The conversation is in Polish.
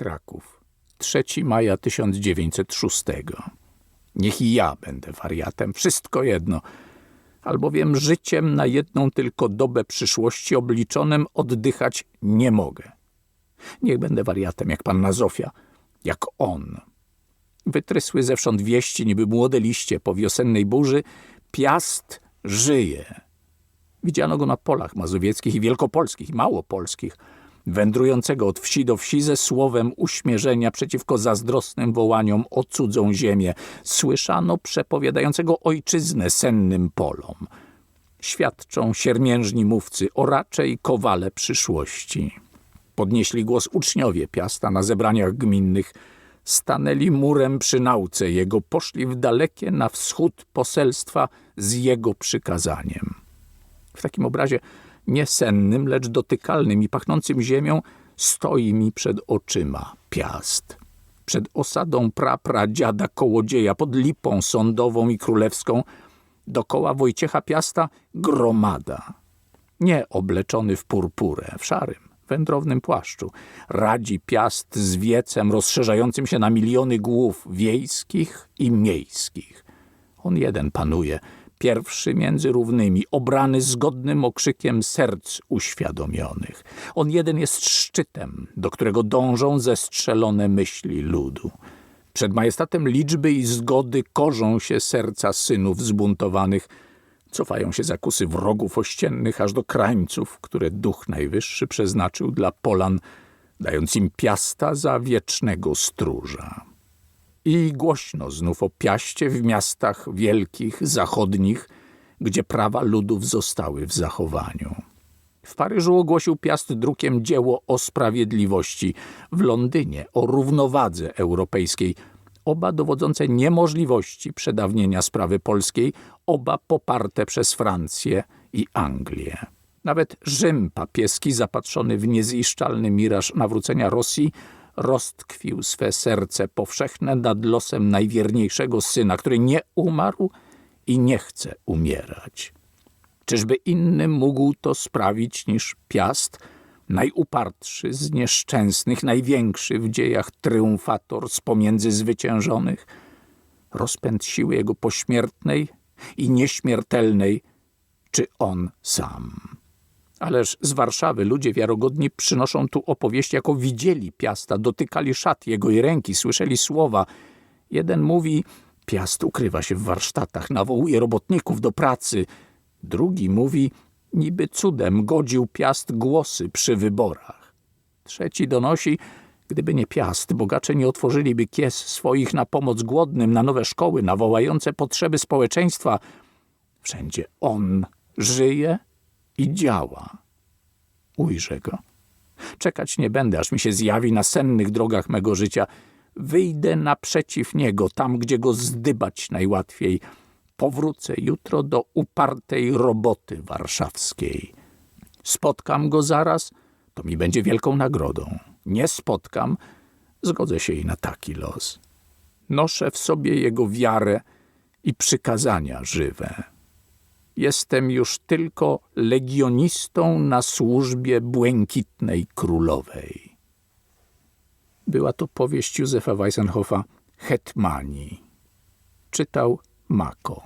Kraków, 3 maja 1906. Niech i ja będę wariatem, wszystko jedno, albowiem życiem na jedną tylko dobę przyszłości obliczonym oddychać nie mogę. Niech będę wariatem, jak panna Zofia, jak on. Wytrysły zewsząd wieści, niby młode liście po wiosennej burzy, Piast żyje. Widziano go na polach mazowieckich i wielkopolskich, i małopolskich, wędrującego od wsi do wsi ze słowem uśmierzenia przeciwko zazdrosnym wołaniom o cudzą ziemię. Słyszano przepowiadającego ojczyznę sennym polom. Świadczą siermiężni mówcy, oracze i kowale przyszłości. Podnieśli głos uczniowie Piasta na zebraniach gminnych, stanęli murem przy nauce jego, poszli w dalekie na wschód poselstwa z jego przykazaniem. W takim obrazie nie sennym, lecz dotykalnym i pachnącym ziemią stoi mi przed oczyma Piast. Przed osadą prapra dziada kołodzieja, pod lipą sądową i królewską, dokoła Wojciecha Piasta gromada. Nie obleczony w purpurę, w szarym, wędrownym płaszczu. Radzi Piast z wiecem rozszerzającym się na miliony głów wiejskich i miejskich. On jeden panuje – pierwszy między równymi, obrany zgodnym okrzykiem serc uświadomionych. On jeden jest szczytem, do którego dążą zestrzelone myśli ludu. Przed majestatem liczby i zgody korzą się serca synów zbuntowanych, cofają się zakusy wrogów ościennych aż do krańców, które duch najwyższy przeznaczył dla Polan, dając im piasta za wiecznego stróża. I głośno znów o piaście w miastach wielkich, zachodnich, gdzie prawa ludów zostały w zachowaniu. W Paryżu ogłosił Piast drukiem dzieło o sprawiedliwości, w Londynie o równowadze europejskiej, oba dowodzące niemożliwości przedawnienia sprawy polskiej, oba poparte przez Francję i Anglię. Nawet Rzym papieski, zapatrzony w niezniszczalny miraż nawrócenia Rosji, roztkwił swe serce powszechne nad losem najwierniejszego syna, który nie umarł i nie chce umierać. Czyżby inny mógł to sprawić niż Piast, najupartszy z nieszczęsnych, największy w dziejach triumfator z pomiędzy zwyciężonych? Rozpęd siły jego pośmiertnej i nieśmiertelnej, czy on sam? Ależ z Warszawy ludzie wiarogodni przynoszą tu opowieść, jako widzieli Piasta, dotykali szat jego i ręki, słyszeli słowa. Jeden mówi, Piast ukrywa się w warsztatach, nawołuje robotników do pracy. Drugi mówi, niby cudem godził Piast głosy przy wyborach. Trzeci donosi, gdyby nie Piast, bogacze nie otworzyliby kies swoich na pomoc głodnym, na nowe szkoły, nawołające potrzeby społeczeństwa. Wszędzie on żyje i działa. Ujrzę go. Czekać nie będę, aż mi się zjawi na sennych drogach mego życia. Wyjdę naprzeciw niego, tam, gdzie go zdybać najłatwiej. Powrócę jutro do upartej roboty warszawskiej. Spotkam go zaraz, to mi będzie wielką nagrodą. Nie spotkam, zgodzę się i na taki los. Noszę w sobie jego wiarę i przykazania żywe. Jestem już tylko legionistą na służbie błękitnej królowej. Była to powieść Józefa Weissenhoffa Hetmani. Czytał Mako.